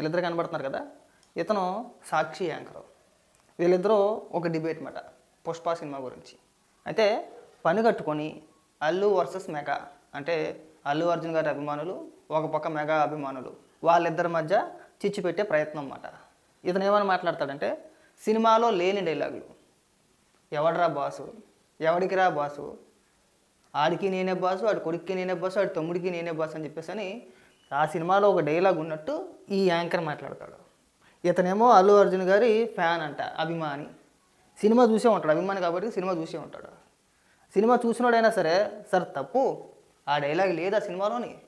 వీళ్ళిద్దరు కనబడుతున్నారు కదా? ఇతను సాక్షి యాంకర్. వీళ్ళిద్దరూ ఒక డిబేట్ మాట పుష్ప సినిమా గురించి. అయితే పని కట్టుకొని అల్లు వర్సెస్ మెగా అంటే అల్లు అర్జున్ గారి అభిమానులు ఒక పక్క మెగా అభిమానులు వాళ్ళిద్దరి మధ్య చిచ్చు పెట్టే ప్రయత్నం అన్నమాట ఇతను ఏమని మాట్లాడతాడంటే సినిమాలో లేని డైలాగులు. ఎవడరా బాసు? ఎవడికిరా బాసు? ఆడికి నేనే బాసు ఆడి కొడుక్కి నేనే బాసు ఆడి తమ్ముడికి నేనే బాసు అని చెప్పేసి అని ఆ సినిమాలో ఒక డైలాగ్ ఉన్నట్టు ఈ యాంకర్ మాట్లాడతాడు. ఇతనేమో అల్లు అర్జున్ గారి ఫ్యాన్ అంట అభిమాని. సినిమా చూసే ఉంటాడు అభిమాని కాబట్టి సినిమా చూసే ఉంటాడు. సినిమా చూసినోడైనా సరే సార్ తప్పు ఆ డైలాగ్ లేదా సినిమాలోని.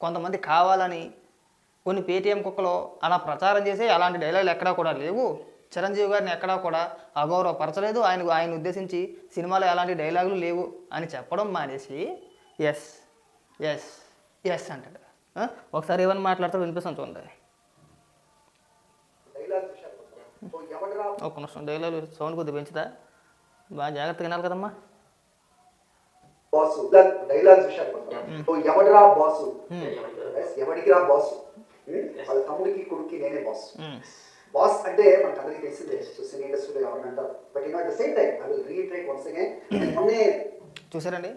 కొంతమంది కావాలని కొన్ని పేటీఎం కుక్కలో అలా ప్రచారం చేసే అలాంటి డైలాగులు ఎక్కడా కూడా లేవు. చిరంజీవి గారిని ఎక్కడా కూడా అగౌరవపరచలేదు. ఆయన ఆయన ఉద్దేశించి సినిమాలో ఎలాంటి డైలాగులు లేవు అని చెప్పడం మానేసి ఎస్ ఎస్ ఎస్ అంటాడు. ఒకసారి ఏమని మాట్లాడతాడు వినిపిస్తాను చూడండి. డైలాగ్ విషయానికి వద్దాం. ఓ ఎవడరా ఒక నిమిషం డైలాగ్ సౌండ్ కొద్దిగా పెంచుతా. బాగా జాగ్రత్తగా వినాలి కదమ్మా. బాసు డైలాగ్స్ విషయానికి వద్దాం. ఓ ఎవడరా బాసు? Yes, ఎవడికిరా boss? వాళ్ళ తమ్ముడికి కొడుక్కి నేనే బాస్. ఉమ్. బాస్ అంటే మనకు అందరికీ తెలిసిందే. సో సినీ ఇండస్ట్రీలో ఎవరిని అంటారు? But you at the same time I will retreat once again మొన్నే చూసారండి?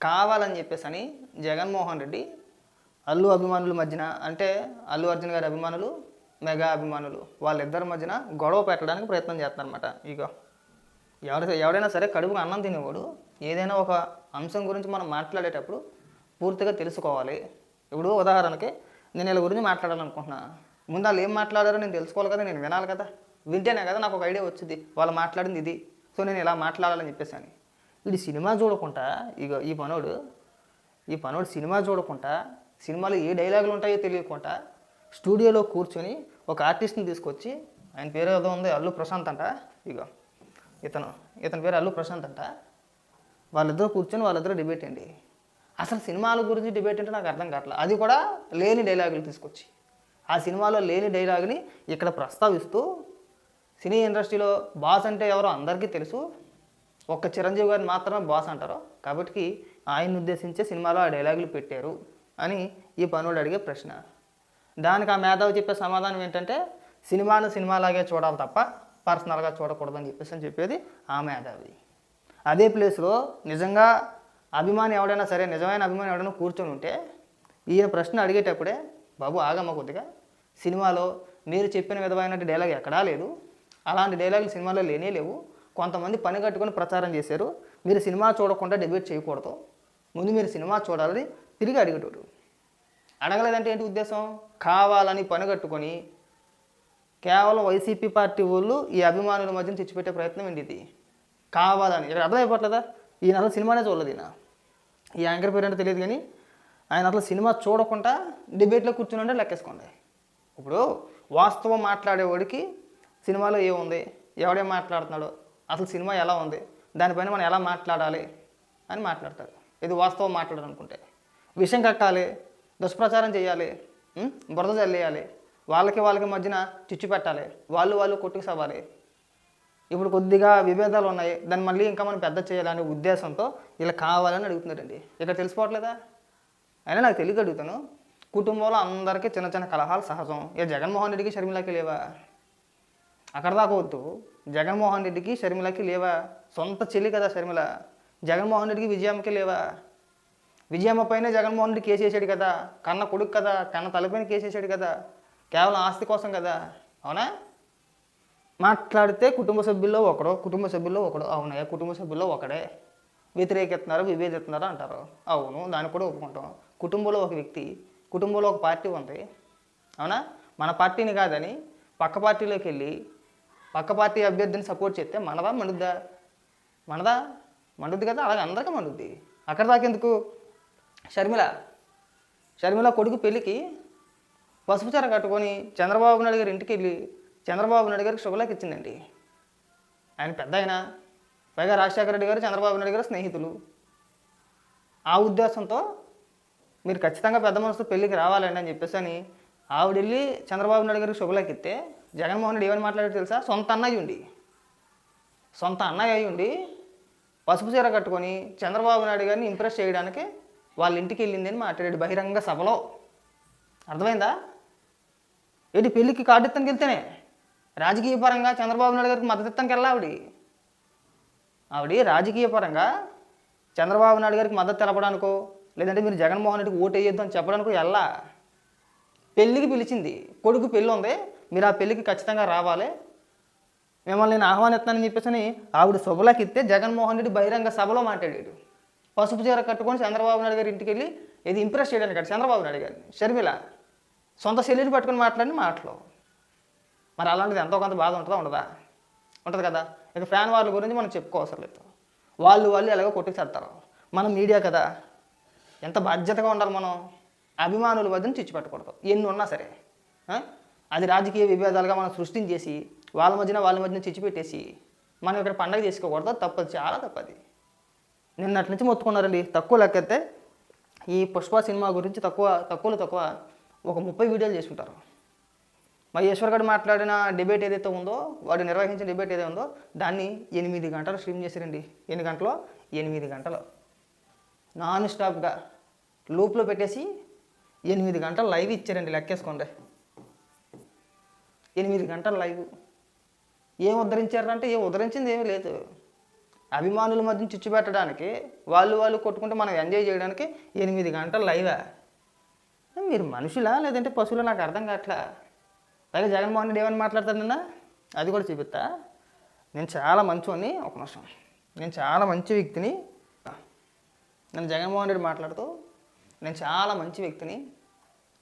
కావాలని చెప్పేసి అని జగన్మోహన్ రెడ్డి అల్లు అభిమానుల మధ్యన అంటే అల్లు అర్జున్ గారి అభిమానులు మెగా అభిమానులు వాళ్ళిద్దరి మధ్యన గొడవ పెట్టడానికి ప్రయత్నం చేస్తారనమాట ఇగో ఎవరి ఎవడైనా సరే కడుపుకు అన్నం తినేవాడు. ఏదైనా ఒక అంశం గురించి మనం మాట్లాడేటప్పుడు పూర్తిగా తెలుసుకోవాలి. ఇప్పుడు ఉదాహరణకి నేను వీళ్ళ గురించి మాట్లాడాలనుకుంటున్నా. ముందు వాళ్ళు ఏం మాట్లాడారో నేను తెలుసుకోవాలి కదా నేను వినాలి కదా. వింటేనే కదా నాకు ఒక ఐడియా వచ్చింది. వాళ్ళు మాట్లాడింది ఇది. సో నేను ఇలా మాట్లాడాలని చెప్పేసి అని. వీడు సినిమా చూడకుండా ఇగో ఈ పనోడు ఈ పనోడు సినిమా చూడకుండా సినిమాలో ఏ డైలాగులు ఉంటాయో తెలియకుండా స్టూడియోలో కూర్చొని ఒక ఆర్టిస్ట్ని తీసుకొచ్చి ఆయన పేరు ఏదో ఉంది అల్లు ప్రశాంత్ అంట. ఇగో ఇతను ఇతని పేరు అల్లు ప్రశాంత్ అంట. వాళ్ళిద్దరూ కూర్చొని వాళ్ళిద్దరూ డిబేట్ అండి. అసలు సినిమాల గురించి డిబేట్ అంటే నాకు అర్థం కావట్లేదు అది కూడా లేని డైలాగులు తీసుకొచ్చి. ఆ సినిమాలో లేని డైలాగుని ఇక్కడ ప్రస్తావిస్తూ సినీ ఇండస్ట్రీలో బాస్ అంటే ఎవరో అందరికీ తెలుసు. ఒక్క చిరంజీవి గారిని మాత్రమే బాస్ అంటారు. కాబట్టి ఆయన ఉద్దేశించే సినిమాలో ఆ డైలాగులు పెట్టారు. అని ఈ పనులు అడిగే ప్రశ్న. దానికి ఆ మేధావి చెప్పే సమాధానం ఏంటంటే సినిమాను సినిమాలాగే చూడాలి తప్ప పర్సనల్గా చూడకూడదని చెప్పేసి అని చెప్పేది ఆ మేధావి. అదే ప్లేస్లో నిజంగా అభిమాని ఎవడైనా సరే నిజమైన అభిమాని ఎవడైనా కూర్చొని ఉంటే ఈయన ప్రశ్న అడిగేటప్పుడే బాబు ఆగమ్మ కొద్దిగా. సినిమాలో మీరు చెప్పిన విధమైన డైలాగ్ ఎక్కడా లేదు. అలాంటి డైలాగులు సినిమాలో లేనే లేవు. కొంతమంది పని కట్టుకొని ప్రచారం చేశారు. మీరు సినిమా చూడకుండా డిబేట్ చేయకూడదు. ముందు మీరు సినిమా చూడాలని తిరిగి అడిగేటోడు. అడగలేదంటే ఏంటి ఉద్దేశం? కావాలని పని కట్టుకొని కేవలం వైసీపీ పార్టీ వాళ్ళు ఈ అభిమానుల మధ్యన తెచ్చిపెట్టే ప్రయత్నం ఏంటి ఇది? కావాలని. ఇక్కడ అర్థమైపోవట్లేదా ఈయన అసలు సినిమానే చూడలేదు ఈయన. ఈ యాంకర్ పేరు అంటే తెలియదు కానీ ఆయన అసలు సినిమా చూడకుండా డిబేట్లో కూర్చుని ఉంటే లెక్కేసుకోండి. ఇప్పుడు వాస్తవం మాట్లాడేవాడికి సినిమాలో ఏముంది ఎవడేం మాట్లాడుతున్నాడో? అసలు సినిమా ఎలా ఉంది? దానిపైన మనం ఎలా మాట్లాడాలి? అని మాట్లాడతారు. ఇది వాస్తవం మాట్లాడాలనుకుంటే. విషయం కట్టాలి దుష్ప్రచారం చేయాలి బురద చల్లేయాలి వాళ్ళకి వాళ్ళకి మధ్యన చిచ్చు పెట్టాలి వాళ్ళు వాళ్ళు కొట్టుకు సవాలి ఇప్పుడు కొద్దిగా విభేదాలు ఉన్నాయి దాన్ని మళ్ళీ ఇంకా మనం పెద్ద చేయాలనే ఉద్దేశంతో ఇలా కావాలని అడుగుతున్నారండి. ఇక్కడ తెలిసిపోవట్లేదా అయినా నాకు తెలియక అడుగుతాను. కుటుంబంలో అందరికీ చిన్న చిన్న కలహాలు సహజం. ఇక జగన్మోహన్ రెడ్డికి షర్మిలకి లేవా? అక్కడ దాకా వద్దు. జగన్మోహన్ రెడ్డికి షర్మిలకి లేవా? సొంత చెల్లి కదా షర్మిల. జగన్మోహన్ రెడ్డికి విజయమ్మకి లేవా? విజయమ్మ పైన జగన్మోహన్ రెడ్డి కేసు వేసాడు కదా కన్న కొడుకు కదా కన్న తలపైన కేసు వేసాడు కదా కేవలం ఆస్తి కోసం కదా అవునా? మాట్లాడితే కుటుంబ సభ్యుల్లో ఒకడు కుటుంబ సభ్యుల్లో ఒకడు అవునయ్య కుటుంబ సభ్యుల్లో ఒకడే. వ్యతిరేకిస్తున్నారు విభేదిస్తున్నారు అంటారు. అవును దాన్ని కూడా ఒప్పుకుంటాం. కుటుంబంలో ఒక వ్యక్తి కుటుంబంలో ఒక పార్టీ ఉంది అవునా? మన పార్టీని కాదని పక్క పార్టీలోకి వెళ్ళి పక్క పార్టీ అభ్యర్థిని సపోర్ట్ చేస్తే మనదా మండుద్దా? మనదా? మండుద్ది కదా అలాగే అందరికీ మండుద్ది. అక్కడ దాకా ఎందుకు? షర్మిల షర్మిల కొడుకు పెళ్ళికి పసుపు చీర కట్టుకొని చంద్రబాబు నాయుడు గారి ఇంటికి వెళ్ళి చంద్రబాబు నాయుడు గారికి శుభలేఖ ఇచ్చిందండి. ఆయన పెద్ద ఆయన. పైగా రాజశేఖర రెడ్డి గారు చంద్రబాబు నాయుడు గారు స్నేహితులు. ఆ ఉద్దేశంతో మీరు ఖచ్చితంగా పెద్ద మనసుతో పెళ్ళికి రావాలండి అని చెప్పేసి అని ఆవిడ వెళ్ళి చంద్రబాబు నాయుడు గారికి శుభలేఖిస్తే జగన్మోహన్ రెడ్డి ఏమని మాట్లాడారు తెలుసా? సొంత అన్నయ్య ఉండి. సొంత అన్నయ్య ఉండి పసుపు చీర కట్టుకొని చంద్రబాబు నాయుడు గారిని ఇంప్రెస్ చేయడానికి వాళ్ళ ఇంటికి వెళ్ళింది అని మాట్లాడాడు బహిరంగ సభలో. అర్థమైందా? ఏంటి పెళ్ళికి కార్డు ఇస్తానికి వెళ్తేనే? రాజకీయ పరంగా చంద్రబాబు నాయుడు గారికి మద్దతు ఇస్తానికి వెళ్ళా ఆవిడ? ఆవిడ రాజకీయ పరంగా చంద్రబాబు నాయుడు గారికి మద్దతు తెలపడానికో లేదంటే మీరు జగన్మోహన్ రెడ్డికి ఓటు వేయొద్దు అని చెప్పడానికో వెళ్ళా. పెళ్ళికి పిలిచింది కొడుకు పెళ్ళి ఉంది మీరు ఆ పెళ్ళికి ఖచ్చితంగా రావాలి. మిమ్మల్ని నేను ఆహ్వానిస్తానని చెప్పేసి ఆవిడ శుభలకి ఇస్తే జగన్మోహన్ రెడ్డి బహిరంగ సభలో మాట్లాడాడు. పసుపు చీర కట్టుకొని చంద్రబాబు నాయుడు గారి ఇంటికి వెళ్ళి ఇది ఇంప్రెస్ చేయడానికి కాదు చంద్రబాబు నాయుడు గారిని. షర్మిల సొంత శైలిని పట్టుకొని మాట్లాడిన మాటలు. మరి అలాంటిది ఎంతో కొంత బాధ ఉంటుందా ఉండదా? ఉంటుంది కదా. ఇక ఫ్యాన్ వాళ్ళ గురించి మనం చెప్పుకోవసరం లేదు. వాళ్ళు వాళ్ళు ఎలాగో కొట్టుకు మనం మీడియా కదా. ఎంత బాధ్యతగా ఉండాలి మనం. అభిమానుల మధ్యన చిచ్చిపెట్టకూడదు ఎన్ని ఉన్నా సరే. అది రాజకీయ విభేదాలుగా మనం సృష్టించేసి వాళ్ళ మధ్యన వాళ్ళ మధ్యన చిచ్చిపెట్టేసి మనం ఇక్కడ పండగ చేసుకోకూడదు. తప్పదు. చాలా తప్పది. నిన్నటి నుంచి మొత్తుకున్నారండి. తక్కువ లెక్కైతే ఈ పుష్ప సినిమా గురించి తక్కువ తక్కువలో తక్కువ ఒక ముప్పై వీడియోలు చేసుకుంటారు. మహేశ్వర్ గారు మాట్లాడిన డిబేట్ ఏదైతే ఉందో వాడు నిర్వహించిన డిబేట్ ఏదైతే ఉందో దాన్ని ఎనిమిది గంటలు స్ట్రీమ్ చేశారండి. ఎన్ని గంటలు? ఎనిమిది గంటలు. నాన్ స్టాప్గా లూప్లో పెట్టేసి ఎనిమిది గంటలు లైవ్ ఇచ్చారండి లెక్కేసుకోండి. ఎనిమిది గంటల లైవ్. ఏం ఉద్ధరించారంటే ఏం ఉద్ధరించింది ఏమీ లేదు. అభిమానుల మధ్య చిచ్చు పెట్టడానికి వాళ్ళు వాళ్ళు కొట్టుకుంటే మనం ఎంజాయ్ చేయడానికి ఎనిమిది గంటలు లైవా మీరు మనుషులా? లేదంటే పశువులా? నాకు అర్థం కావట్లా. పైగా జగన్మోహన్ రెడ్డి ఏమని మాట్లాడతానన్నా అది కూడా చూపిస్తా. నేను చాలా మంచివాడిని ఒక నిమిషం. నేను చాలా మంచి వ్యక్తిని. నేను జగన్మోహన్ రెడ్డి మాట్లాడుతూ నేను చాలా మంచి వ్యక్తిని.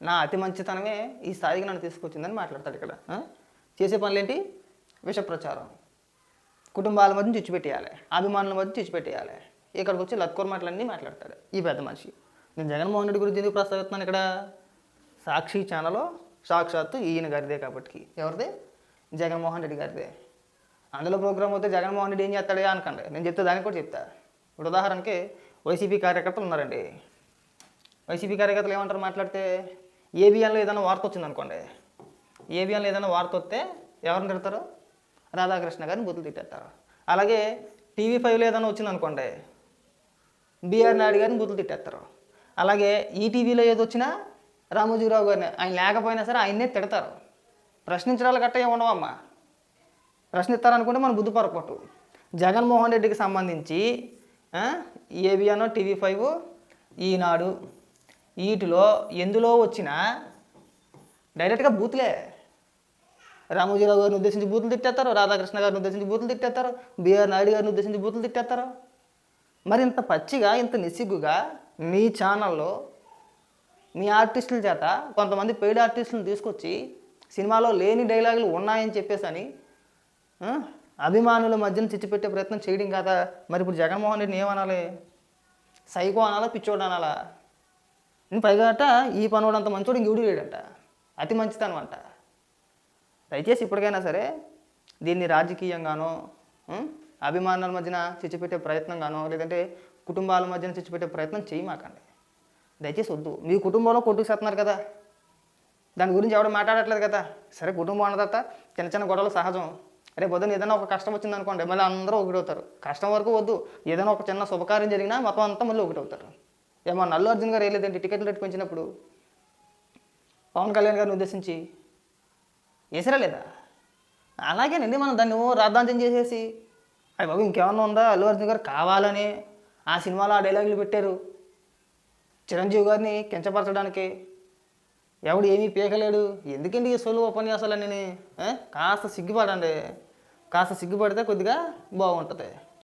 నా అతి మంచితనమే ఈ స్థాయికి నన్ను తీసుకొచ్చిందని మాట్లాడతాడు ఇక్కడ. చేసే పనులేంటి? విష ప్రచారం కుటుంబాల మధ్య తెచ్చిపెట్టేయాలి అభిమానుల మధ్య తెచ్చిపెట్టేయాలి ఇక్కడికి వచ్చి లత్కోర్ మాటలన్నీ మాట్లాడతాడు. ఈ పెద్ద మనిషి. నేను జగన్మోహన్ రెడ్డి గురించి ఎందుకు ప్రస్తావిస్తున్నాను ఇక్కడ? సాక్షి ఛానల్లో సాక్షాత్తు ఈయన గారిదే కాబట్టి. ఎవరిదే? జగన్మోహన్ రెడ్డి గారిదే. అందులో ప్రోగ్రామ్ వస్తే జగన్మోహన్ రెడ్డి ఏం చేస్తాడే అనకండి. నేను చెప్తే దానికి కూడా చెప్తా. ఇప్పుడు ఉదాహరణకి వైసీపీ కార్యకర్తలు ఉన్నారండి. వైసీపీ కార్యకర్తలు ఏమంటారు మాట్లాడితే? ఏబిఎన్లో ఏదైనా వార్త వచ్చింది అనుకోండి ఏబిఎన్లో ఏదైనా వార్త వస్తే ఎవరిని తిడతారు? రాధాకృష్ణ గారిని బుద్ధులు తిట్టేస్తారు. అలాగే టీవీ ఫైవ్లో ఏదైనా వచ్చింది అనుకోండి బీఆర్ నాయుడు గారిని బుద్ధులు తిట్టేస్తారు. అలాగే ఈటీవీలో ఏది వచ్చినా రామోజీరావు గారిని ఆయన లేకపోయినా సరే ఆయన్నే తిడతారు. ప్రశ్నించడాలు గట్ట ఏముండవమ్మా ప్రశ్నిస్తారనుకుంటే మన బుద్ధి పొరపాటు. జగన్మోహన్ రెడ్డికి సంబంధించి ఏబిఎన్ టీవీ ఫైవ్ ఈనాడు వీటిలో ఎందులో వచ్చినా డైరెక్ట్గా బూత్లే. రామోజీరావు గారిని ఉద్దేశించి బూతులు తిట్టేస్తారు రాధాకృష్ణ గారిని ఉద్దేశించి బూతులు తిట్టేస్తారు బిఆర్ నాయుడు గారిని ఉద్దేశించి బూతులు తిట్టేస్తారు? మరి ఇంత పచ్చిగా ఇంత నిస్సిగ్గుగా మీ ఛానల్లో మీ ఆర్టిస్టుల చేత కొంతమంది పెయిడ్ ఆర్టిస్టులను తీసుకొచ్చి సినిమాలో లేని డైలాగులు ఉన్నాయని చెప్పేసి అని అభిమానుల మధ్యన చిచ్చిపెట్టే ప్రయత్నం చేయడం కాదా? మరి ఇప్పుడు జగన్మోహన్ రెడ్డిని ఏమనాలి? సైకో అనాలా పిచ్చోడు అనాలా? నేను పైగా అట ఈ పనోడు అంత మంచోడు ఇంకెవడు లేడంట? అతి మంచితనం అంట. దయచేసి ఇప్పటికైనా సరే దీన్ని రాజకీయంగానో అభిమానుల మధ్యన చిచ్చిపెట్టే ప్రయత్నంగానో లేదంటే కుటుంబాల మధ్యన చిచ్చిపెట్టే ప్రయత్నం చేయమాకండి. దయచేసి వద్దు. మీ కుటుంబంలో కొట్టుకు చేస్తున్నారు కదా. దాని గురించి ఎవరు మాట్లాడట్లేదు కదా. సరే కుటుంబం అన్న తర్వాత చిన్న చిన్న గొడవలు సహజం. రేపు పొద్దున్న ఏదైనా ఒక కష్టం వచ్చింది అనుకోండి మళ్ళీ అందరూ ఒకటి అవుతారు. కష్టం వరకు వద్దు. ఏదైనా ఒక చిన్న శుభకార్యం జరిగినా మొత్తం అంతా మళ్ళీ ఒకటి అవుతారు. ఏమో నల్లు అర్జున్ గారు వేయలేదండి టికెట్లు రేటు పెంచినప్పుడు పవన్ కళ్యాణ్ గారిని ఉద్దేశించి వేసరా లేదా? అలాగేనండి మనం దాన్ని ఓ రాద్ధాంతం చేసేసి. అవి బాబు ఇంకేమన్నా ఉందా? అల్లు అర్జున్ గారు కావాలని ఆ సినిమాలో ఆ డైలాగులు పెట్టారు. చిరంజీవి గారిని కించపరచడానికి. ఎవడు ఏమీ పీకలేడు. ఎందుకండి ఈ సొలు ఉపన్యాసాలన్నీ కాస్త సిగ్గుపడండి. కాస్త సిగ్గుపడితే కొద్దిగా బాగుంటుంది.